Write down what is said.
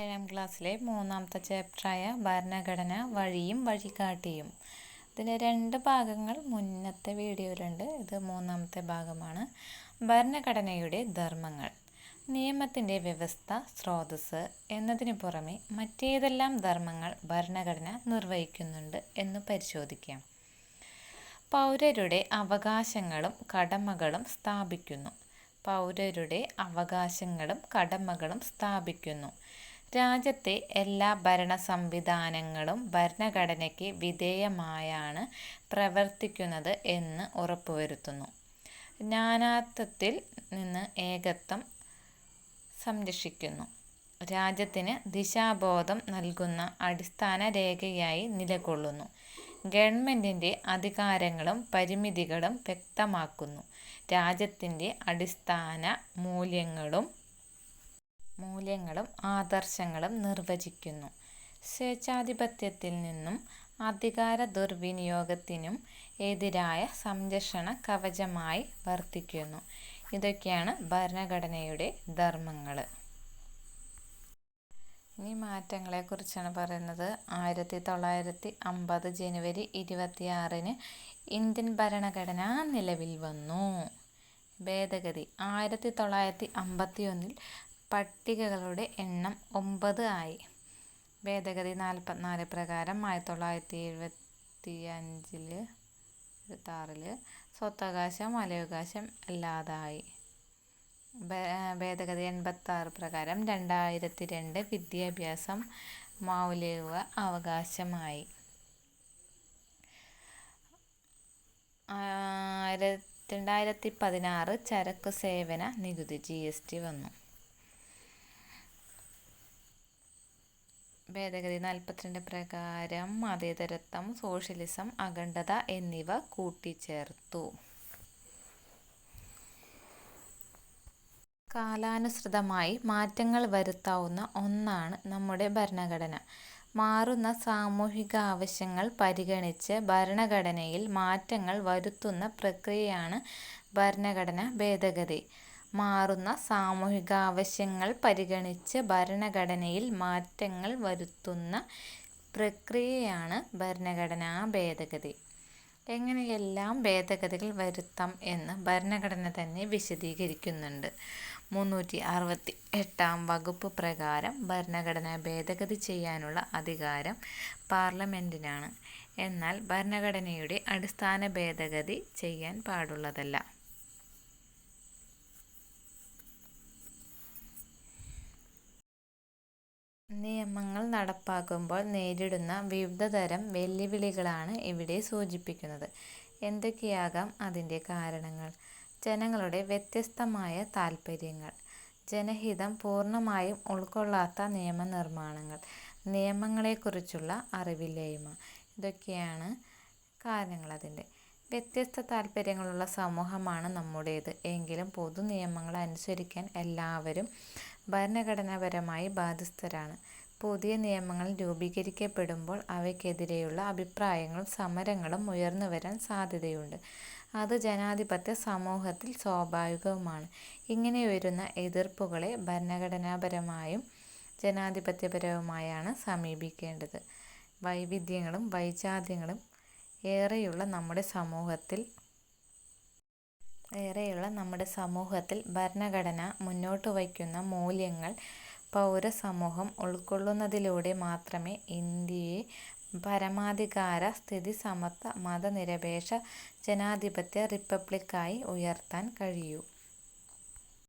ഏഴാം ക്ലാസ്സിലെ മൂന്നാമത്തെ ചാപ്റ്ററായ ഭരണഘടന വഴിയും വഴികാട്ടിയും. ഇതിലെ രണ്ട് ഭാഗങ്ങൾ മുന്നത്തെ വീഡിയോയിലുണ്ട്. ഇത് മൂന്നാമത്തെ ഭാഗമാണ്. ഭരണഘടനയുടെ ധർമ്മങ്ങൾ നിയമത്തിന്റെ വ്യവസ്ഥ സ്രോതസ് എന്നതിനു പുറമെ മറ്റേതെല്ലാം ധർമ്മങ്ങൾ ഭരണഘടന നിർവഹിക്കുന്നുണ്ട് എന്ന് പരിശോധിക്കാം. പൗരരുടെ അവകാശങ്ങളും കടമകളും സ്ഥാപിക്കുന്നു. പൗരരുടെ അവകാശങ്ങളും കടമകളും സ്ഥാപിക്കുന്നു. രാജ്യത്തെ എല്ലാ ഭരണ സംവിധാനങ്ങളും ഭരണഘടനയ്ക്ക് വിധേയമായാണ് പ്രവർത്തിക്കുന്നത് എന്ന് ഉറപ്പുവരുത്തുന്നു. നാനാത്വത്തിൽ നിന്ന് ഏകത്വം സംരക്ഷിക്കുന്നു. രാജ്യത്തിന് ദിശാബോധം നൽകുന്ന അടിസ്ഥാന രേഖയായി നിലകൊള്ളുന്നു. ഗവൺമെന്റിന്റെ അധികാരങ്ങളും പരിമിതികളും വ്യക്തമാക്കുന്നു. രാജ്യത്തിന്റെ അടിസ്ഥാന മൂല്യങ്ങളും മൂല്യങ്ങളും ആദർശങ്ങളും നിർവചിക്കുന്നു. സ്വേച്ഛാധിപത്യത്തിൽ നിന്നും അധികാര ദുർവിനിയോഗത്തിനും എതിരായ സംരക്ഷണ കവചമായി വർത്തിക്കുന്നു. ഇതൊക്കെയാണ് ഭരണഘടനയുടെ ധർമ്മങ്ങൾ ഇനി മാറ്റങ്ങളെക്കുറിച്ചാണ് പറയുന്നത്. ആയിരത്തി തൊള്ളായിരത്തി അമ്പത് ജനുവരി ഇരുപത്തിയാറിന് ഇന്ത്യൻ ഭരണഘടന നിലവിൽ വന്നു. ഭേദഗതി ആയിരത്തി തൊള്ളായിരത്തി അമ്പത്തി ഒന്നിൽ പട്ടികകളുടെ എണ്ണം ഒമ്പത് ആയി. ഭേദഗതി നാൽപ്പത്തിനാല് പ്രകാരം ആയിരത്തി തൊള്ളായിരത്തി എഴുപത്തി അഞ്ചിൽ എഴുപത്താറിൽ സ്വത്തവകാശം വലയവകാശം അല്ലാതായി. ഭേദഗതി എൺപത്താറ് പ്രകാരം രണ്ടായിരത്തി രണ്ട് വിദ്യാഭ്യാസം മൗലിക അവകാശമായി. രണ്ടായിരത്തി പതിനാറ് ചരക്കു സേവന നികുതി ജി എസ് ടി വന്നു. ഭേദഗതി നാൽപ്പത്തിരണ്ട് പ്രകാരം മതേതരത്വം സോഷ്യലിസം അഖണ്ഡത എന്നിവ കൂട്ടിച്ചേർത്തു. കാലാനുസൃതമായി മാറ്റങ്ങൾ വരുത്താവുന്ന ഒന്നാണ് നമ്മുടെ ഭരണഘടന. മാറുന്ന സാമൂഹിക ആവശ്യങ്ങൾ പരിഗണിച്ച് ഭരണഘടനയിൽ മാറ്റങ്ങൾ വരുത്തുന്ന പ്രക്രിയയാണ് ഭരണഘടന ഭേദഗതി. മാറുന്ന സാമൂഹികാവശ്യങ്ങൾ പരിഗണിച്ച് ഭരണഘടനയിൽ മാറ്റങ്ങൾ വരുത്തുന്ന പ്രക്രിയയാണ് ഭരണഘടനാ ഭേദഗതി. എങ്ങനെയെല്ലാം ഭേദഗതികൾ വരുത്താം എന്ന് ഭരണഘടന തന്നെ വിശദീകരിക്കുന്നുണ്ട്. മുന്നൂറ്റി അറുപത്തി എട്ടാം വകുപ്പ് പ്രകാരം ഭരണഘടന ഭേദഗതി ചെയ്യാനുള്ള അധികാരം പാർലമെന്റിനാണ് എന്നാൽ ഭരണഘടനയുടെ അടിസ്ഥാന ഭേദഗതി ചെയ്യാൻ പാടുള്ളതല്ല. നിയമങ്ങൾ നടപ്പാക്കുമ്പോൾ നേരിടുന്ന വിവിധതരം വെല്ലുവിളികളാണ് ഇവിടെ സൂചിപ്പിക്കുന്നത്. എന്തൊക്കെയാകാം അതിന്റെ കാരണങ്ങൾ? ജനങ്ങളുടെ വ്യത്യസ്തമായ താൽപ്പര്യങ്ങൾ. ജനഹിതം പൂർണമായും ഉൾക്കൊള്ളാത്ത നിയമനിർമ്മാണങ്ങൾ. നിയമങ്ങളെക്കുറിച്ചുള്ള അറിവില്ലായ്മ. ഇതൊക്കെയാണ് കാരണങ്ങൾ അതിന്റെ. വ്യത്യസ്ത താല്പര്യങ്ങളുള്ള സമൂഹമാണ് നമ്മുടേത്. എങ്കിലും പൊതു നിയമങ്ങൾ അനുസരിക്കാൻ എല്ലാവരും ഭരണഘടനാപരമായി ബാധ്യസ്ഥരാണ്. പുതിയ നിയമങ്ങൾ രൂപീകരിക്കപ്പെടുമ്പോൾ അവയ്ക്കെതിരെയുള്ള അഭിപ്രായങ്ങളും സമരങ്ങളും ഉയർന്നു വരാൻ സാധ്യതയുണ്ട്. അത് ജനാധിപത്യ സമൂഹത്തിൽ സ്വാഭാവികവുമാണ്. ഇങ്ങനെ ഉയരുന്ന എതിർപ്പുകളെ ഭരണഘടനാപരമായും ജനാധിപത്യപരവുമായാണ് സമീപിക്കേണ്ടത്. വൈവിധ്യങ്ങളും വൈജാത്യങ്ങളും ഏറെയുള്ള നമ്മുടെ സമൂഹത്തിൽ ഏറെയുള്ള നമ്മുടെ സമൂഹത്തിൽ ഭരണഘടന മുന്നോട്ട് വയ്ക്കുന്ന മൂല്യങ്ങൾ പൗരസമൂഹം ഉൾക്കൊള്ളുന്നതിലൂടെ മാത്രമേ ഇന്ത്യയെ പരമാധികാര സ്ഥിതി സമത്വ മതനിരപേക്ഷ ജനാധിപത്യ റിപ്പബ്ലിക്കായി ഉയർത്താൻ കഴിയൂ.